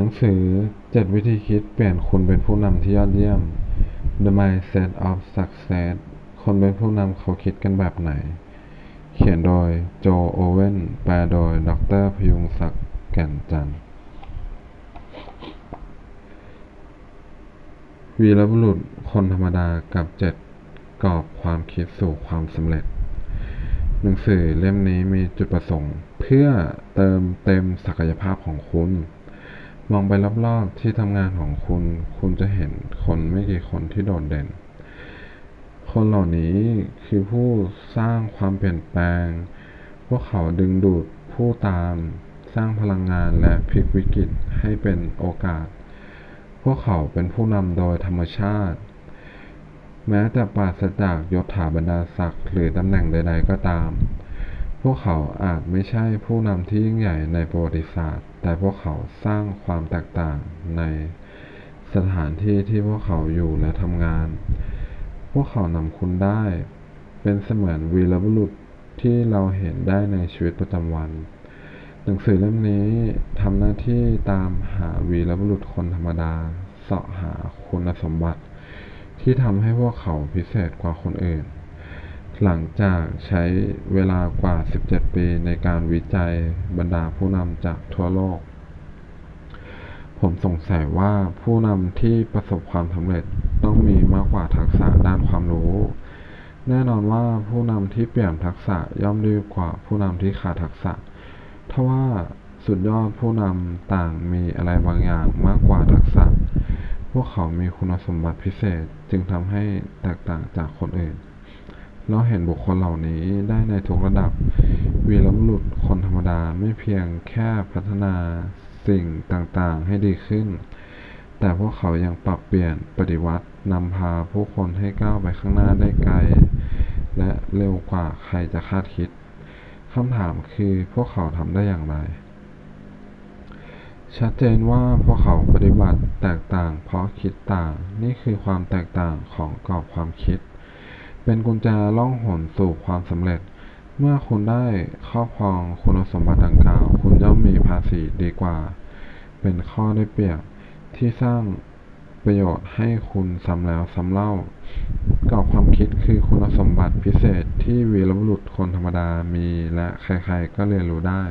หนังสือ7วิธีคิดเปลี่ยนคุณเป็นผู้นำที่ยอดเยี่ยม The Mindset of Success คนเป็นผู้นำเขาคิดกันแบบไหน เขียนโดยโจโอเว่น แปลโดย ดรพยุงศักดิ์แก่นจันทร์วีรบุรุษคนธรรมดากับ7กรอบความคิดสู่ความสำเร็จ หนังสือเล่มนี้มีจุดประสงค์ เพื่อเติมเต็มศักยภาพของคุณ มองไปรอบๆที่ทำงานของคุณ คุณจะเห็นคนไม่กี่คนที่โดดเด่น คนเหล่านี้คือผู้สร้างความเปลี่ยนแปลง พวกเขาดึงดูดผู้ตาม สร้างพลังงานและพลิกวิกฤตให้เป็นโอกาส พวกเขาเป็นผู้นำโดยธรรมชาติ แม้แต่ปราศจากยศถาบรรดาศักดิ์หรือตำแหน่งใด ๆ ก็ตาม พวกเขาอาจไม่ใช่ผู้นำที่ยิ่งใหญ่ในประวัติศาสตร์ แต่พวกเขาสร้างความแตกต่างในสถานที่ที่พวกเขาอยู่และทำงาน พวกเขานำคุณได้ เป็นเสมือนวีรบุรุษที่เราเห็นได้ในชีวิตประจำวัน หนังสือเล่มนี้ทำหน้าที่ตามหาวีรบุรุษคนธรรมดาเสาะหาคุณสมบัติ ที่ทำให้พวกเขาพิเศษกว่าคนอื่น หลังจากใช้เวลากว่า 17 ปีในการวิจัยบรรดาผู้นำจากทั่วโลก ผมสงสัยว่าผู้นำที่ประสบความสำเร็จต้องมีมากกว่าทักษะด้านความรู้ แน่นอนว่าผู้นำที่เปี่ยมทักษะย่อมดีกว่าผู้นำที่ขาดทักษะทว่าสุดยอดผู้นำต่างมีอะไรบางอย่างมากกว่าทักษะ พวกเขามีคุณสมบัติพิเศษจึงทำให้แตกต่างจากคนอื่น เราเห็นบุคคลเหล่านี้ได้ในทุกระดับ วีรบุรุษคนธรรมดาไม่เพียงแค่พัฒนาสิ่งต่างๆให้ดีขึ้น แต่พวกเขายังปรับเปลี่ยนปฏิวัตินำพาผู้คนให้ก้าวไปข้างหน้าได้ไกล และเร็วกว่าใครจะคาดคิดคำถามคือพวกเขาทำได้อย่างไร ชัดเจนว่าพวกเขาปฏิบัติแตกต่างเพราะคิดต่าง นี่คือความแตกต่างของกรอบความคิด เป็นกุญแจล่องหนสู่ความสำเร็จ เมื่อคุณได้ครอบครองคุณสมบัติดังกล่าว คุณย่อมมีภาษีดีกว่า เป็นข้อได้เปรียบที่สร้างประโยชน์ให้คุณซ้ำแล้วซ้ำเล่ากรอบความคิดคือคุณสมบัติพิเศษที่วีรบุรุษคนธรรมดามีและใครๆก็เรียนรู้ได้